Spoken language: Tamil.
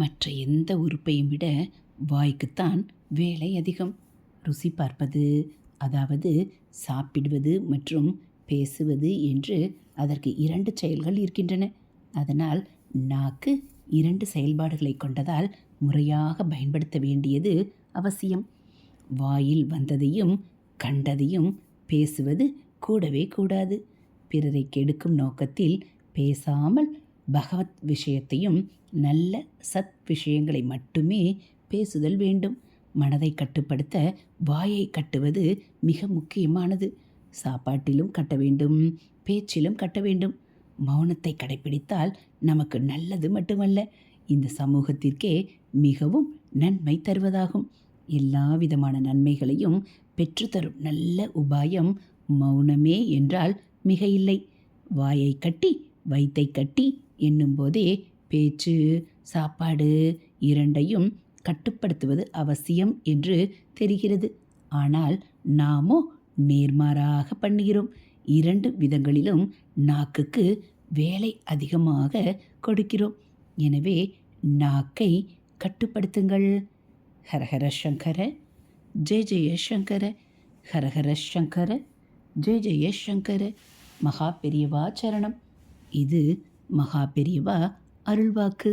மற்ற எந்த உறுப்பையும் விட வாய்க்குத்தான் வேலை அதிகம். ருசி பார்ப்பது அதாவது சாப்பிடுவது மற்றும் பேசுவது என்று அதற்கு இரண்டு செயல்கள் இருக்கின்றன. அதனால் நாக்கு இரண்டு செயல்பாடுகளை கொண்டதால் முறையாக பயன்படுத்த வேண்டியது அவசியம். வாயில் வந்ததையும் கண்டதையும் பேசுவது கூடவே கூடாது. பிறரை கெடுக்கும் நோக்கத்தில் பேசாமல் பகவத் விஷயத்தையும் நல்ல சத் விஷயங்களை மட்டுமே பேசுதல் வேண்டும். மனதை கட்டுப்படுத்த வாயை கட்டுவது மிக முக்கியமானது. சாப்பாட்டிலும் கட்ட வேண்டும் பேச்சிலும் கட்ட வேண்டும். மௌனத்தை கடைபிடித்தால் நமக்கு நல்லது மட்டுமல்ல. இந்த சமூகத்திற்கே மிகவும் நன்மை தருவதாகும். எல்லா விதமான நன்மைகளையும் பெற்றுத்தரும் நல்ல உபாயம் மௌனமே என்றால் மிக இல்லை. வாயை கட்டி வயித்தை கட்டி என்னும்போதே பேச்சு சாப்பாடு இரண்டையும் கட்டுப்படுத்துவது அவசியம் என்று தெரிகிறது. ஆனால் நாமோ நேர்மாறாக பண்ணுகிறோம். இரண்டு விதங்களிலும் நாக்குக்கு வேலை அதிகமாக கொடுக்கிறோம். எனவே நாக்கை கட்டுப்படுத்துங்கள். ஹரஹர சங்கர ஜெய ஜெயசங்கர ஹரஹர சங்கர ஜெய ஜெயசங்கர மகா பெரியவா சரணம். இது மகா பெரியவா அருள்வாக்கு.